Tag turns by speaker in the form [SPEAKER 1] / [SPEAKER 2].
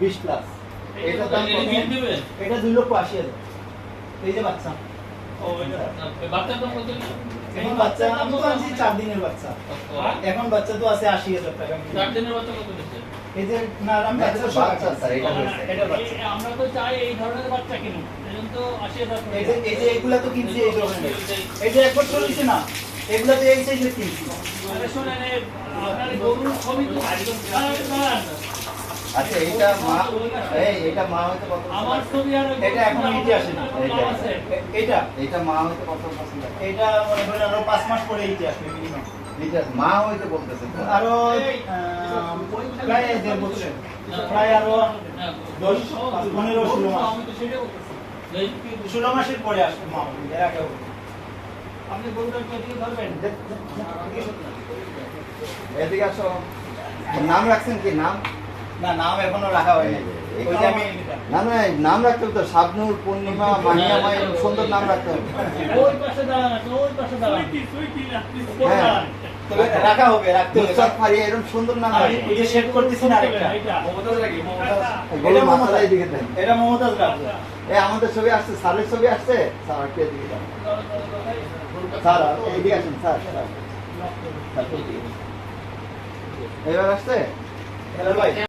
[SPEAKER 1] বিশ প্লাস এটার দাম
[SPEAKER 2] এটা
[SPEAKER 1] কত?
[SPEAKER 2] বিল দেবে?
[SPEAKER 1] এটা দুই লক্ষ আশি হাজার। এই যে বাচ্চা।
[SPEAKER 2] ও, এটা- বাচ্চার দাম কত নিল?
[SPEAKER 1] এখন বাচ্চা আমি তো আনছি চার দিনের বাচ্চা। এখন বাচ্চা তো আছে আশি হাজার টাকা।
[SPEAKER 2] চার দিনের বাচ্চা কত
[SPEAKER 1] এই যে না আমি বাচ্চা সব
[SPEAKER 3] স্যার, এটা
[SPEAKER 1] বাচ্চা।
[SPEAKER 2] আমরা তো চাই এই ধরনের বাচ্চা কিনুন এজন্য তো
[SPEAKER 1] এই যে এই যে এগুলা তো কিনছি এই ধরনের। এই যে না এগুলা তো এই সাইজের কিনছি।
[SPEAKER 2] আরে শোনেন, আপনার গরুর ছবি তো আরে দাঁড়ান।
[SPEAKER 3] আচ্ছা এটা মা এই এটা মা হইতে কত
[SPEAKER 2] আমার ছবি আর
[SPEAKER 1] এটা এখন ইতি আসে না এটা
[SPEAKER 3] এটা মা হইতে কত পার্সেন্ট
[SPEAKER 1] এটা মনে করেন আরও পাঁচ মাস পরে ইতি আসবে মিনিমাম
[SPEAKER 3] এটা মা হইতে বলতেছে।
[SPEAKER 1] আরও প্রায় দেড় বছর প্রায় আরও
[SPEAKER 2] না,
[SPEAKER 1] দশ, পনেরো, ষোলো মাস। ষোলো মাসের পরে আসবে মা এর আগে
[SPEAKER 2] আপনি ধরবেন।
[SPEAKER 3] এদিকে আসো। নাম রাখছেন কি? নাম?
[SPEAKER 1] না নাম এখনও রাখা হয়নি। ওই যে আমি
[SPEAKER 3] না না নাম রাখতে হবে তো। শাবনুর পূর্ণিমা মাহিয়া মাই সুন্দর নাম রাখতে হবে।
[SPEAKER 2] ওই পাশে দাঁড়ান আপনি, ওই পাশে দাঁড়ান। ওপরে
[SPEAKER 3] হ্যাঁ।
[SPEAKER 1] রাখা হবে রাখতে হবে।
[SPEAKER 3] ফারিয়া এরকম সুন্দর নাম
[SPEAKER 1] আমি
[SPEAKER 3] রাখতে
[SPEAKER 1] সেট করতেছি না আরেকটা।
[SPEAKER 2] এইটা।
[SPEAKER 3] গরুর
[SPEAKER 1] এটা
[SPEAKER 3] মাথাটা
[SPEAKER 1] মমতাজ।
[SPEAKER 3] দেন।
[SPEAKER 1] এটা মমতাজ রাখব
[SPEAKER 3] এই আমাদের ছবি আসছে স্যারের ছবি আসছে? স্যার। স্যার আসুন স্যার। স্যার, এবার আসছে?
[SPEAKER 1] হ্যালো ভাই।